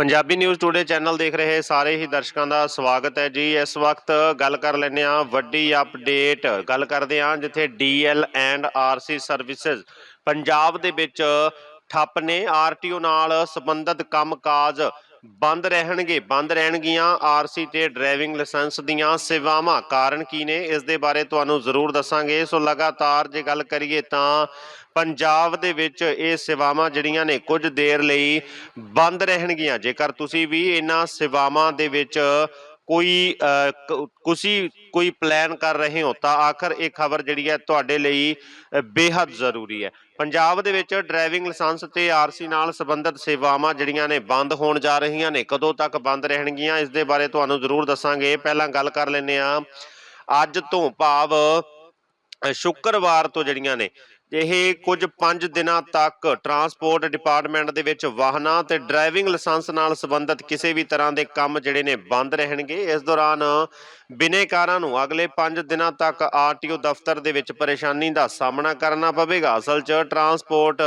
Punjabi news today channel ਦੇਖ ਰਹੇ ਸਾਰੇ ਹੀ ਦਰਸ਼ਕਾਂ ਦਾ ਸਵਾਗਤ ਹੈ ਜੀ। ਇਸ ਵਕਤ ਗੱਲ ਕਰ ਲੈਂਦੇ ਆ ਵੱਡੀ ਅਪਡੇਟ ਗੱਲ ਕਰਦੇ ਆ ਜਿੱਥੇ DL and RC services Punjab ਦੇ ਵਿੱਚ ਠੱਪ ਨੇ। ਆਰਟੀਓ ਨਾਲ ਸੰਬੰਧਿਤ ਕੰਮਕਾਜ ਬੰਦ ਰਹਿਣਗੇ। ਬੰਦ ਰਹਿਣਗੀਆਂ ਆਰਸੀ ਤੇ ਡਰਾਈਵਿੰਗ ਲਾਇਸੈਂਸ ਦੀਆਂ ਸੇਵਾਵਾਂ। ਕਾਰਨ ਕੀ ਨੇ? ਇਸ ਦੇ ਬਾਰੇ ਤੁਹਾਨੂੰ ਜ਼ਰੂਰ ਦੱਸਾਂਗੇ। ਸੋ ਲਗਾਤਾਰ ਜੇ ਗੱਲ ਕਰੀਏ ਤਾਂ ਪੰਜਾਬ ਦੇ ਵਿੱਚ ਇਹ ਸੇਵਾਵਾਂ ਜਿਹੜੀਆਂ ਨੇ ਕੁਝ ਦੇਰ ਲਈ ਬੰਦ ਰਹਿਣਗੀਆਂ। ਜੇਕਰ ਤੁਸੀਂ ਵੀ ਇਹਨਾਂ ਸੇਵਾਵਾਂ ਦੇ ਵਿੱਚ ਕੋਈ ਅ, ਤੁਸੀਂ ਕੋਈ ਪਲਾਨ ਕਰ ਰਹੇ ਹੋ ਤਾਂ ਆਖਰ ਇਹ ਖਬਰ ਜਿਹੜੀ ਹੈ ਤੁਹਾਡੇ ਲਈ ਅ, ਬੇਹੱਦ ਜ਼ਰੂਰੀ ਹੈ। ਪੰਜਾਬ ਦੇ ਵਿੱਚ ਡਰਾਈਵਿੰਗ ਲਾਇਸੈਂਸ ਤੇ ਆਰਸੀ ਨਾਲ ਸੰਬੰਧਿਤ ਸੇਵਾਵਾਂ ਜਿਹੜੀਆਂ ਨੇ ਬੰਦ ਹੋਣ ਜਾ ਰਹੀਆਂ ਨੇ ਕਦੋਂ ਤੱਕ ਬੰਦ ਰਹਿਣਗੀਆਂ ਇਸ ਦੇ ਬਾਰੇ ਤੁਹਾਨੂੰ ਜ਼ਰੂਰ ਦੱਸਾਂਗੇ। ਪਹਿਲਾਂ ਗੱਲ ਕਰ ਲੈਂਦੇ ਆ ਅੱਜ ਤੋਂ ਭਾਵ ਸ਼ੁੱਕਰਵਾਰ ਤੋਂ ਜਿਹੜੀਆਂ ਨੇ ਇਹ ਕੁਝ 5 ਦਿਨਾਂ ਤੱਕ ਟਰਾਂਸਪੋਰਟ ਡਿਪਾਰਟਮੈਂਟ ਦੇ ਵਿੱਚ ਵਾਹਨਾਂ ਤੇ ਡਰਾਈਵਿੰਗ ਲਾਇਸੈਂਸ ਨਾਲ ਸੰਬੰਧਿਤ ਕਿਸੇ ਵੀ ਤਰ੍ਹਾਂ ਦੇ ਕੰਮ ਜਿਹੜੇ ਨੇ ਬੰਦ ਰਹਿਣਗੇ। ਇਸ ਦੌਰਾਨ ਬਿਨੇਕਾਰਾਂ ਨੂੰ ਅਗਲੇ 5 ਦਿਨਾਂ ਤੱਕ ਆਰਟੀਓ ਦਫ਼ਤਰ ਦੇ ਵਿੱਚ ਪਰੇਸ਼ਾਨੀ ਦਾ ਸਾਹਮਣਾ ਕਰਨਾ ਪਵੇਗਾ। ਅਸਲ 'ਚ ਟਰਾਂਸਪੋਰਟ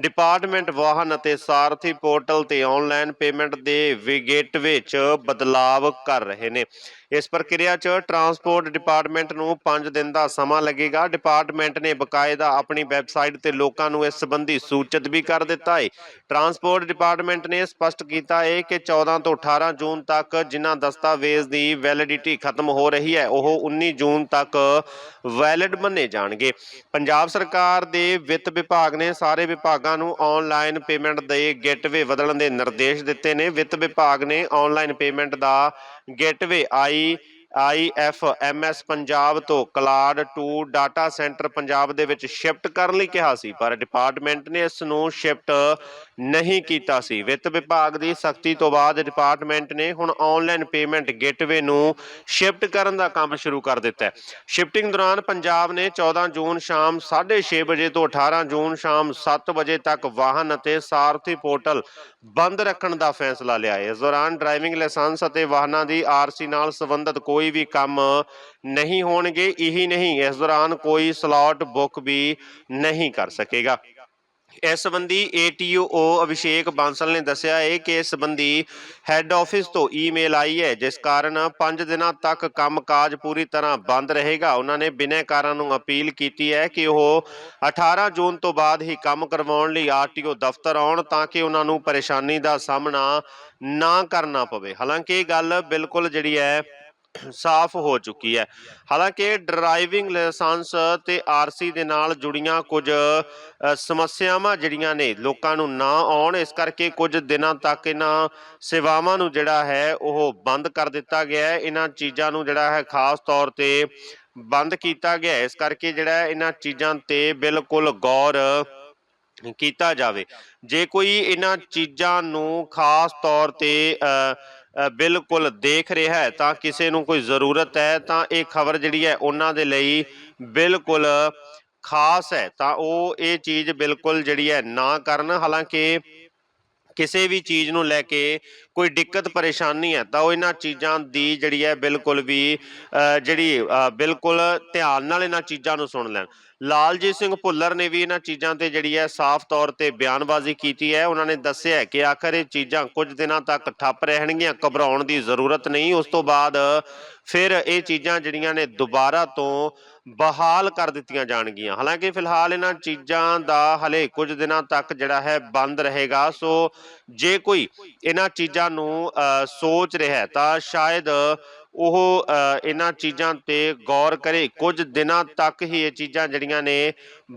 ਡਿਪਾਰਟਮੈਂਟ ਵਾਹਨ ਅਤੇ ਸਾਰਥੀ ਪੋਰਟਲ ਤੇ ਆਨਲਾਈਨ ਪੇਮੈਂਟ ਦੇ ਵਿਗੇਟ ਵਿੱਚ ਬਦਲਾਵ ਕਰ ਰਹੇ ਨੇ। ਇਸ ਪ੍ਰਕਿਰਿਆ 'ਚ ਟਰਾਂਸਪੋਰਟ ਡਿਪਾਰਟਮੈਂਟ ਨੂੰ 5 ਦਿਨ ਦਾ ਸਮਾਂ ਲੱਗੇਗਾ। ਡਿਪਾਰਟਮੈਂਟ ਨੇ ਬਕਾਇਦਾ ਆਪਣੀ ਵੈਬਸਾਈਟ ਤੇ ਲੋਕਾਂ ਨੂੰ ਇਸ ਸੰਬੰਧੀ ਸੂਚਿਤ ਵੀ ਕਰ ਦਿੱਤਾ ਹੈ ਟਰਾਂਸਪੋਰਟ ਡਿਪਾਰਟਮੈਂਟ ਨੇ ਸਪਸ਼ਟ ਕੀਤਾ ਹੈ ਕਿ 14 ਤੋਂ 18 ਜੂਨ ਤੱਕ ਜਿਨ੍ਹਾਂ ਦਸਤਾਵੇਜ਼ ਦੀ ਵੈਲਿਡਿਟੀ ਖਤਮ ਹੋ ਰਹੀ ਹੈ, ਉਹ 19 ਜੂਨ ਤੱਕ ਵੈਲਿਡ ਮੰਨੇ ਜਾਣਗੇ। ਪੰਜਾਬ ਸਰਕਾਰ ਦੇ ਵਿੱਤ ਵਿਭਾਗ ਨੇ ਸਾਰੇ ਵਿਭਾਗਾਂ ਨੂੰ ਆਨਲਾਈਨ ਪੇਮੈਂਟ ਦੇ ਗੇਟਵੇ ਬਦਲਣ ਦੇ ਨਿਰਦੇਸ਼ ਦਿੱਤੇ ਨੇ। ਵਿੱਤ ਵਿਭਾਗ ਨੇ ਆਨਲਾਈਨ ਪੇਮੈਂਟ ਦਾ ਗੇਟਵੇ ਆਈ ਆਈਐਫਐਮਐਸ ਪੰਜਾਬ ਤੋਂ ਕਲਾਡ 2 ਡਾਟਾ ਸੈਂਟਰ ਪੰਜਾਬ ਦੇ ਵਿੱਚ ਸ਼ਿਫਟ ਕਰਨ ਲਈ ਕਿਹਾ ਸੀ, ਪਰ ਡਿਪਾਰਟਮੈਂਟ ਨੇ ਇਸ ਨੂੰ ਸ਼ਿਫਟ ਨਹੀਂ ਕੀਤਾ ਸੀ। ਵਿੱਤ ਵਿਭਾਗ ਦੀ ਸਖਤੀ ਤੋਂ ਬਾਅਦ ਡਿਪਾਰਟਮੈਂਟ ਨੇ ਹੁਣ ਆਨਲਾਈਨ ਪੇਮੈਂਟ ਗੇਟਵੇ ਨੂੰ ਸ਼ਿਫਟ ਕਰਨ ਦਾ ਕੰਮ ਸ਼ੁਰੂ ਕਰ ਦਿੱਤਾ ਹੈ। ਸ਼ਿਫਟਿੰਗ ਦੌਰਾਨ ਪੰਜਾਬ ਨੇ 14 ਜੂਨ ਸ਼ਾਮ 6:30 ਵਜੇ ਤੋਂ 18 ਜੂਨ ਸ਼ਾਮ 7 ਵਜੇ ਤੱਕ ਵਾਹਨ ਅਤੇ ਸਾਰਥੀ ਪੋਰਟਲ ਬੰਦ ਰੱਖਣ ਦਾ ਫੈਸਲਾ ਲਿਆ ਹੈ। ਇਸ ਦੌਰਾਨ ਡਰਾਈਵਿੰਗ ਲਾਇਸੈਂਸ ਅਤੇ ਵਾਹਨਾਂ ਦੀ ਆਰਸੀ ਨਾਲ ਸੰਬੰਧਿਤ ਕੋਈ ਵੀ ਕੰਮ ਨਹੀਂ ਹੋਣਗੇ, ਇਹੀ ਨਹੀਂ, ਇਸ ਦੌਰਾਨ ਕੋਈ ਸਲਾਟ ਬੁੱਕ ਵੀ ਨਹੀਂ ਕਰ ਸਕੇਗਾ। ਇਸ ਸੰਬੰਧੀ ਏਟੀਓ ਅਭਿਸ਼ੇਕ ਬਾਂਸਲ ਨੇ ਦੱਸਿਆ ਹੈ ਕਿ ਇਸ ਸੰਬੰਧੀ ਹੈੱਡ ਆਫਿਸ ਤੋਂ ਈਮੇਲ ਆਈ ਹੈ, ਜਿਸ ਕਾਰਨ 5 ਦਿਨਾਂ ਤੱਕ ਕੰਮਕਾਜ ਪੂਰੀ ਤਰ੍ਹਾਂ ਬੰਦ ਰਹੇਗਾ। ਉਹਨਾਂ ਨੇ ਬਿਨੈਕਾਰਾਂ ਨੂੰ ਅਪੀਲ ਕੀਤੀ ਹੈ ਕਿ ਉਹ 18 ਜੂਨ ਤੋਂ ਬਾਅਦ ਹੀ ਕੰਮ ਕਰਵਾਉਣ ਲਈ ਆਰਟੀਓ ਦਫ਼ਤਰ ਆਉਣ ਤਾਂ ਕਿ ਉਹਨਾਂ ਨੂੰ ਪਰੇਸ਼ਾਨੀ ਦਾ ਸਾਹਮਣਾ ਨਾ ਕਰਨਾ ਪਵੇ। ਹਾਲਾਂਕਿ ਇਹ ਗੱਲ ਬਿਲਕੁਲ ਜਿਹੜੀ ਹੈ ਸਾਫ਼ ਹੋ ਚੁੱਕੀ ਹੈ। ਹਾਲਾਂਕਿ ਡਰਾਈਵਿੰਗ ਲਾਇਸੈਂਸ ਤੇ ਆਰਸੀ ਦੇ ਨਾਲ ਜੁੜੀਆਂ ਕੁਝ ਸਮੱਸਿਆਵਾਂ ਜਿਹੜੀਆਂ ਨੇ ਲੋਕਾਂ ਨੂੰ ਨਾ ਆਉਣ, ਇਸ ਕਰਕੇ ਕੁਝ ਦਿਨਾਂ ਤੱਕ ਇਹਨਾਂ ਸੇਵਾਵਾਂ ਨੂੰ ਜਿਹੜਾ ਹੈ ਉਹ ਬੰਦ ਕਰ ਦਿੱਤਾ ਗਿਆ ਹੈ। ਇਹਨਾਂ ਚੀਜ਼ਾਂ ਨੂੰ ਜਿਹੜਾ ਹੈ ਖਾਸ ਤੌਰ ਤੇ ਬੰਦ ਕੀਤਾ ਗਿਆ ਇਸ ਕਰਕੇ ਜਿਹੜਾ ਇਹਨਾਂ ਚੀਜ਼ਾਂ ਤੇ ਬਿਲਕੁਲ ਗੌਰ ਕੀਤਾ ਜਾਵੇ। ਜੇ ਕੋਈ ਇਹਨਾਂ ਚੀਜ਼ਾਂ ਨੂੰ ਖਾਸ ਤੌਰ ਤੇ ਬਿਲਕੁਲ ਦੇਖ ਰਿਹਾ ਹੈ, ਤਾਂ ਕਿਸੇ ਨੂੰ ਕੋਈ ਜ਼ਰੂਰਤ ਹੈ, ਤਾਂ ਇਹ ਖਬਰ ਜਿਹੜੀ ਹੈ ਉਹਨਾਂ ਦੇ ਲਈ ਬਿਲਕੁਲ ਖਾਸ ਹੈ। ਤਾਂ ਉਹ ਇਹ ਚੀਜ਼ ਬਿਲਕੁਲ ਜਿਹੜੀ ਹੈ ਨਾ ਕਰਨ, ਹਾਲਾਂਕਿ ਕਿਸੇ ਵੀ ਚੀਜ਼ ਨੂੰ ਲੈ ਕੇ ਕੋਈ ਦਿੱਕਤ, ਪਰੇਸ਼ਾਨੀ ਹੈ, ਤਾਂ ਉਹ ਇਹਨਾਂ ਚੀਜ਼ਾਂ ਦੀ ਜਿਹੜੀ ਹੈ ਬਿਲਕੁਲ ਵੀ ਜਿਹੜੀ ਬਿਲਕੁਲ ਧਿਆਨ ਨਾਲ ਇਹਨਾਂ ਚੀਜ਼ਾਂ ਨੂੰ ਸੁਣ ਲੈਣ। ਲਾਲਜੀਤ ਸਿੰਘ ਭੁੱਲਰ ਨੇ ਵੀ ਇਹਨਾਂ ਚੀਜ਼ਾਂ ਤੇ ਜਿਹੜੀ ਹੈ ਸਾਫ਼ ਤੌਰ ਤੇ ਬਿਆਨਬਾਜ਼ੀ ਕੀਤੀ ਹੈ। ਉਹਨਾਂ ਨੇ ਦੱਸਿਆ ਕਿ ਆਖਰ ਇਹ ਚੀਜ਼ਾਂ ਕੁਝ ਦਿਨਾਂ ਤੱਕ ਠੱਪ ਰਹਿਣਗੀਆਂ, ਘਬਰਾਉਣ ਦੀ ਜ਼ਰੂਰਤ ਨਹੀਂ। ਉਸ ਤੋਂ ਬਾਅਦ ਫਿਰ ਇਹ ਚੀਜ਼ਾਂ ਜਿਹੜੀਆਂ ਨੇ ਦੁਬਾਰਾ ਤੋਂ ਬਹਾਲ ਕਰ ਦਿੱਤੀਆਂ ਜਾਣਗੀਆਂ। ਹਾਲਾਂਕਿ ਫਿਲਹਾਲ ਇਹਨਾਂ ਚੀਜ਼ਾਂ ਦਾ ਹਲੇ ਕੁਝ ਦਿਨਾਂ ਤੱਕ ਜਿਹੜਾ ਹੈ ਬੰਦ ਰਹੇਗਾ। ਸੋ ਜੇ ਕੋਈ ਇਹਨਾਂ ਚੀਜ਼ਾਂ ਨੂੰ ਸੋਚ ਰਿਹਾ ਹੈ, ਤਾਂ ਸ਼ਾਇਦ ਉਹ ਇਹਨਾਂ ਚੀਜ਼ਾਂ ਤੇ ਗੌਰ ਕਰੇ। ਕੁਝ ਦਿਨਾਂ ਤੱਕ ਹੀ ਇਹ ਚੀਜ਼ਾਂ ਜਿਹੜੀਆਂ ਨੇ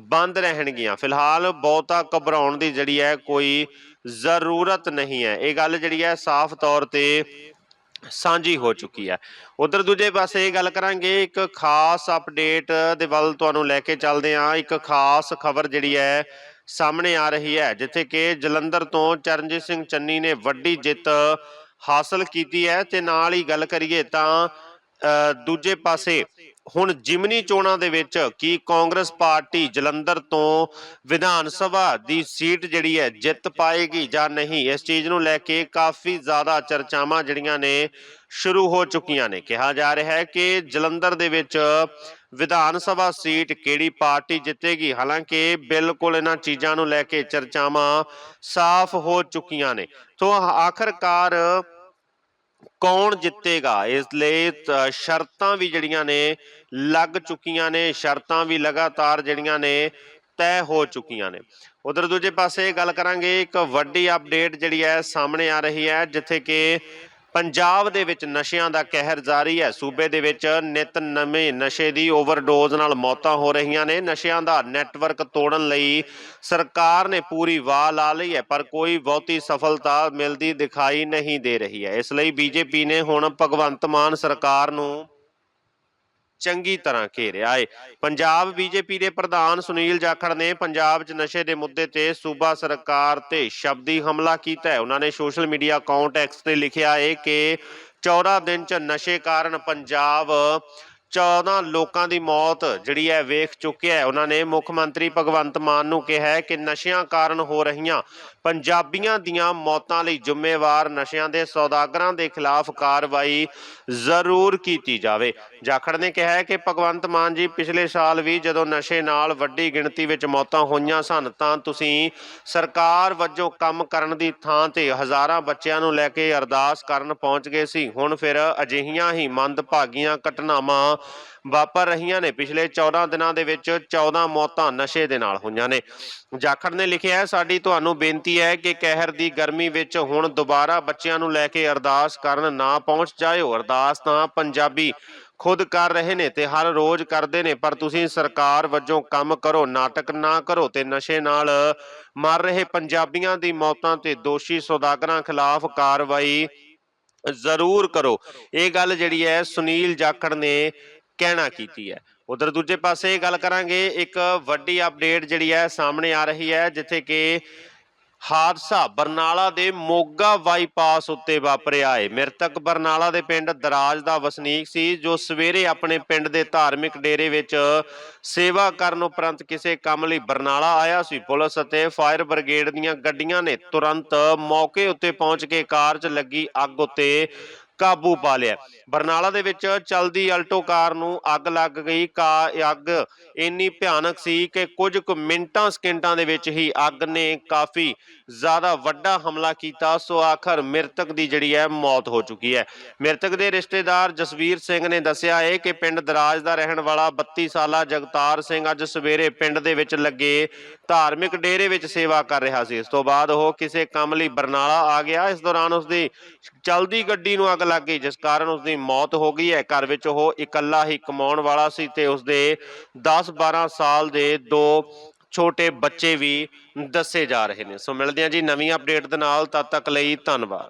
ਬੰਦ ਰਹਿਣਗੀਆਂ। ਫਿਲਹਾਲ ਬਹੁਤਾ ਘਬਰਾਉਣ ਦੀ ਜਿਹੜੀ ਹੈ ਕੋਈ ਜ਼ਰੂਰਤ ਨਹੀਂ ਹੈ। ਇਹ ਗੱਲ ਜਿਹੜੀ ਹੈ ਸਾਫ਼ ਤੌਰ ਤੇ ਸਾਂਝੀ ਹੋ ਚੁੱਕੀ ਹੈ। ਉਧਰ ਦੂਜੇ ਪਾਸੇ ਗੱਲ ਕਰਾਂਗੇ, ਇੱਕ ਖਾਸ ਅਪਡੇਟ ਦੇ ਵੱਲ ਤੁਹਾਨੂੰ ਲੈ ਕੇ ਚੱਲਦੇ ਹਾਂ। ਇੱਕ ਖਾਸ ਖਬਰ ਜਿਹੜੀ ਹੈ, ਸਾਹਮਣੇ ਆ ਰਹੀ ਹੈ, ਜਿੱਥੇ ਕਿ ਜਲੰਧਰ ਤੋਂ ਚਰਨਜੀਤ ਸਿੰਘ ਚੰਨੀ ਨੇ ਵੱਡੀ ਜਿੱਤ ਹਾਸਲ ਕੀਤੀ ਹੈ। ਤੇ ਨਾਲ ਹੀ ਗੱਲ ਕਰੀਏ ਤਾਂ ਦੂਜੇ ਪਾਸੇ ਹੁਣ ਜਿਮਨੀ ਚੋਣਾਂ ਦੇ ਵਿੱਚ ਕੀ ਕਾਂਗਰਸ ਪਾਰਟੀ ਜਲੰਧਰ ਤੋਂ ਵਿਧਾਨ ਸਭਾ ਦੀ ਸੀਟ ਜਿਹੜੀ ਹੈ ਜਿੱਤ ਪਾਏਗੀ ਜਾਂ ਨਹੀਂ, ਇਸ ਚੀਜ਼ ਨੂੰ ਲੈ ਕੇ ਕਾਫੀ ਜ਼ਿਆਦਾ ਚਰਚਾਵਾਂ ਜਿਹੜੀਆਂ ਨੇ ਸ਼ੁਰੂ ਹੋ ਚੁੱਕੀਆਂ ਨੇ। ਕਿਹਾ ਜਾ ਰਿਹਾ ਹੈ ਕਿ ਜਲੰਧਰ ਦੇ ਵਿੱਚ ਵਿਧਾਨ ਸਭਾ ਸੀਟ ਕਿਹੜੀ ਪਾਰਟੀ ਜਿੱਤੇਗੀ? ਹਾਲਾਂਕਿ ਬਿਲਕੁਲ ਇਹਨਾਂ ਚੀਜ਼ਾਂ ਨੂੰ ਲੈ ਕੇ ਚਰਚਾਵਾਂ ਸਾਫ਼ ਹੋ ਚੁੱਕੀਆਂ ਨੇ। ਤੋਂ ਆਖਰਕਾਰ ਕੌਣ ਜਿੱਤੇਗਾ? ਇਸ ਲਈ ਤ- ਸ਼ਰਤਾਂ ਵੀ ਜਿਹੜੀਆਂ ਨੇ, ਲੱਗ ਚੁੱਕੀਆਂ ਨੇ, ਸ਼ਰਤਾਂ ਵੀ ਲਗਾਤਾਰ ਜਿਹੜੀਆਂ ਨੇ, ਤੈਅ ਹੋ ਚੁੱਕੀਆਂ ਨੇ। ਉਧਰ ਦੂਜੇ ਪਾਸੇ ਗੱਲ ਕਰਾਂਗੇ, ਇੱਕ ਵੱਡੀ ਅਪਡੇਟ ਜਿਹੜੀ ਹੈ, ਸਾਹਮਣੇ ਆ ਰਹੀ ਹੈ, ਜਿੱਥੇ ਕਿ ਪੰਜਾਬ ਦੇ ਵਿੱਚ ਨਸ਼ਿਆਂ ਦਾ ਕਹਿਰ ਜਾਰੀ ਹੈ। ਸੂਬੇ ਦੇ ਵਿੱਚ ਨਿਤ ਨਵੇਂ ਨਸ਼ੇ ਦੀ ਓਵਰਡੋਜ਼ ਨਾਲ ਮੌਤਾਂ ਹੋ ਰਹੀਆਂ ਨੇ। ਨਸ਼ਿਆਂ ਦਾ ਨੈਟਵਰਕ ਤੋੜਨ ਲਈ ਸਰਕਾਰ ਨੇ ਪੂਰੀ ਵਾਹ ਲਾ ਲਈ ਹੈ, ਪਰ ਕੋਈ ਬਹੁਤੀ ਸਫਲਤਾ ਮਿਲਦੀ ਦਿਖਾਈ ਨਹੀਂ ਦੇ ਰਹੀ ਹੈ। ਇਸ ਲਈ ਬੀਜੇਪੀ ਨੇ ਹੁਣ ਭਗਵੰਤ ਮਾਨ ਸਰਕਾਰ ਨੂੰ ਚੰਗੀ ਤਰ੍ਹਾਂ ਘੇਰਿਆ ਹੈ ਪੰਜਾਬ ਬੀਜੇਪੀ ਦੇ ਪ੍ਰਧਾਨ ਸੁਨੀਲ ਜਾਖੜ ਨੇ ਪੰਜਾਬ 'ਚ ਨਸ਼ੇ ਦੇ ਮੁੱਦੇ ਤੇ ਸੂਬਾ ਸਰਕਾਰ ਤੇ ਸ਼ਬਦੀ ਹਮਲਾ ਕੀਤਾ ਹੈ। ਉਹਨਾਂ ਨੇ ਸੋਸ਼ਲ ਮੀਡੀਆ ਅਕਾਊਂਟ ਐਕਸ ਤੇ ਲਿਖਿਆ ਹੈ ਕਿ 14 ਦਿਨ 'ਚ ਨਸ਼ੇ ਕਾਰਨ ਪੰਜਾਬ 14 ਲੋਕਾਂ ਦੀ ਮੌਤ ਜਿਹੜੀ ਹੈ ਵੇਖ ਚੁੱਕਿਆ ਹੈ। ਉਹਨਾਂ ਨੇ ਮੁੱਖ ਮੰਤਰੀ ਭਗਵੰਤ ਮਾਨ ਨੂੰ ਕਿਹਾ ਹੈ ਕਿ ਨਸ਼ਿਆਂ ਕਾਰਨ ਹੋ ਰਹੀਆਂ ਪੰਜਾਬੀਆਂ ਦੀਆਂ ਮੌਤਾਂ ਲਈ ਜ਼ਿੰਮੇਵਾਰ ਨਸ਼ਿਆਂ ਦੇ ਸੌਦਾਗਰਾਂ ਦੇ ਖਿਲਾਫ ਕਾਰਵਾਈ ਜ਼ਰੂਰ ਕੀਤੀ ਜਾਵੇ। ਜਾਖੜ ਨੇ ਕਿਹਾ ਹੈ ਕਿ ਭਗਵੰਤ ਮਾਨ ਜੀ ਪਿਛਲੇ ਸਾਲ ਵੀ ਜਦੋਂ ਨਸ਼ੇ ਨਾਲ ਵੱਡੀ ਗਿਣਤੀ ਵਿੱਚ ਮੌਤਾਂ ਹੋਈਆਂ ਸਨ, ਤਾਂ ਤੁਸੀਂ ਸਰਕਾਰ ਵੱਜੋਂ ਕੰਮ ਕਰਨ ਦੀ ਥਾਂ ਤੇ ਹਜ਼ਾਰਾਂ ਬੱਚਿਆਂ ਨੂੰ ਲੈ ਕੇ ਅਰਦਾਸ ਕਰਨ ਪਹੁੰਚ ਗਏ ਸੀ। ਹੁਣ ਫਿਰ ਅਜਿਹੀਆਂ ਹੀ ਮੰਦਭਾਗੀਆਂ ਘਟਨਾਵਾਂ ਵਾਪਰ ਰਹੀਆਂ ਨੇ। ਪਿਛਲੇ 14 ਦਿਨਾਂ ਦੇ ਵਿੱਚ 14 ਮੌਤਾਂ ਨਸ਼ੇ ਦੇ ਨਾਲ ਹੋਈਆਂ ਨੇ। ਜਾਖੜ ਨੇ ਲਿਖਿਆ ਹੈ, ਸਾਡੀ ਤੁਹਾਨੂੰ ਬੇਨਤੀ ਹੈ ਕਿ ਕਹਿਰ ਦੀ ਗਰਮੀ ਵਿੱਚ ਹੁਣ ਦੁਬਾਰਾ ਬੱਚਿਆਂ ਨੂੰ ਲੈ ਕੇ ਅਰਦਾਸ ਕਰਨ ਨਾ ਪਹੁੰਚ ਜਾਇਓ। ਅਰਦਾਸ ਤਾਂ ਪੰਜਾਬੀ ਖੁਦ ਕਰ ਰਹੇ ਨੇ ਤੇ ਹਰ ਰੋਜ਼ ਕਰਦੇ ਨੇ, ਪਰ ਤੁਸੀਂ ਸਰਕਾਰ ਵੱਜੋਂ ਕੰਮ ਕਰੋ, ਨਾਟਕ ਨਾ ਕਰੋ ਤੇ ਨਸ਼ੇ ਨਾਲ ਮਰ ਰਹੇ ਪੰਜਾਬੀਆਂ ਦੀ ਮੌਤਾਂ ਤੇ ਦੋਸ਼ੀ ਸੌਦਾਗਰਾਂ ਖਿਲਾਫ ਕਾਰਵਾਈ ਜ਼ਰੂਰ ਕਰੋ। ਇਹ ਗੱਲ ਜਿਹੜੀ ਹੈ, ਸੁਨੀਲ ਜਾਖੜ ਨੇ ਕਹਿਣਾ ਕੀਤੀ ਹੈ। ਉਧਰ ਦੂਜੇ ਪਾਸੇ ਗੱਲ ਕਰਾਂਗੇ, ਇੱਕ ਵੱਡੀ ਅਪਡੇਟ ਜਿਹੜੀ ਹੈ ਸਾਹਮਣੇ ਆ ਰਹੀ ਹੈ, ਜਿੱਥੇ ਕਿ ਹਾਦਸਾ ਬਰਨਾਲਾ ਦੇ ਮੋਗਾ ਬਾਈਪਾਸ ਉੱਤੇ ਵਾਪਰਿਆ ਹੈ। ਮ੍ਰਿਤਕ ਬਰਨਾਲਾ ਦੇ ਪਿੰਡ ਦਰਾਜ ਦਾ ਵਸਨੀਕ ਸੀ, ਜੋ ਸਵੇਰੇ ਆਪਣੇ ਪਿੰਡ ਦੇ ਧਾਰਮਿਕ ਡੇਰੇ ਵਿੱਚ ਸੇਵਾ ਕਰਨ ਉਪਰੰਤ ਕਿਸੇ ਕੰਮ ਲਈ ਬਰਨਾਲਾ ਆਇਆ ਸੀ। ਪੁਲਿਸ ਅਤੇ ਫਾਇਰ ਬ੍ਰਿਗੇਡ ਦੀਆਂ ਗੱਡੀਆਂ ਨੇ ਤੁਰੰਤ ਮੌਕੇ ਉੱਤੇ ਪਹੁੰਚ ਕੇ ਕਾਰ 'ਚ ਲੱਗੀ ਅੱਗ ਉੱਤੇ ਕਾਬੂ ਪਾ ਲਿਆ। ਬਰਨਾਲਾ ਦੇ ਵਿੱਚ ਚਲਦੀ ਅਲਟੋ ਕਾਰ ਨੂੰ ਅੱਗ ਲੱਗ ਗਈ। ਕਾ ਅੱਗ ਇੰਨੀ ਭਿਆਨਕ ਸੀ ਕਿ ਕੁਝ ਕੁ ਮਿੰਟਾਂ, ਸਕਿੰਟਾਂ ਦੇ ਵਿੱਚ ਹੀ ਅੱਗ ਨੇ ਕਾਫੀ ਜ਼ਿਆਦਾ ਵੱਡਾ ਹਮਲਾ ਕੀਤਾ। ਸੋ ਆਖਰ ਮ੍ਰਿਤਕ ਦੀ ਜਿਹੜੀ ਹੈ ਮੌਤ ਹੋ ਚੁੱਕੀ ਹੈ। ਮ੍ਰਿਤਕ ਦੇ ਰਿਸ਼ਤੇਦਾਰ ਜਸਵੀਰ ਸਿੰਘ ਨੇ ਦੱਸਿਆ ਹੈ ਕਿ ਪਿੰਡ ਦਰਾਜ ਦਾ ਰਹਿਣ ਵਾਲਾ 32 ਸਾਲਾ ਜਗਤਾਰ ਸਿੰਘ ਅੱਜ ਸਵੇਰੇ ਪਿੰਡ ਦੇ ਵਿੱਚ ਲੱਗੇ ਧਾਰਮਿਕ ਡੇਰੇ ਵਿੱਚ ਸੇਵਾ ਕਰ ਰਿਹਾ ਸੀ। ਇਸ ਤੋਂ ਬਾਅਦ ਉਹ ਕਿਸੇ ਕੰਮ ਲਈ ਬਰਨਾਲਾ ਆ ਗਿਆ। ਇਸ ਦੌਰਾਨ ਉਸਦੀ ਚਲਦੀ ਗੱਡੀ ਨੂੰ ਅੱਗ ਲੱਗ ਗਈ, ਜਿਸ ਕਾਰਨ ਉਸਦੀ ਮੌਤ ਹੋ ਗਈ ਹੈ। ਘਰ ਵਿੱਚ ਉਹ ਇਕੱਲਾ ਹੀ ਕਮਾਉਣ ਵਾਲਾ ਸੀ ਤੇ ਉਸਦੇ 10-12 ਸਾਲ ਦੇ ਦੋ ਛੋਟੇ ਬੱਚੇ ਵੀ ਦੱਸੇ ਜਾ ਰਹੇ ਨੇ। ਸੋ ਮਿਲਦੇ ਹਾਂ ਜੀ ਨਵੀਂ ਅਪਡੇਟ ਦੇ ਨਾਲ, ਤਦ ਤੱਕ ਲਈ ਧੰਨਵਾਦ।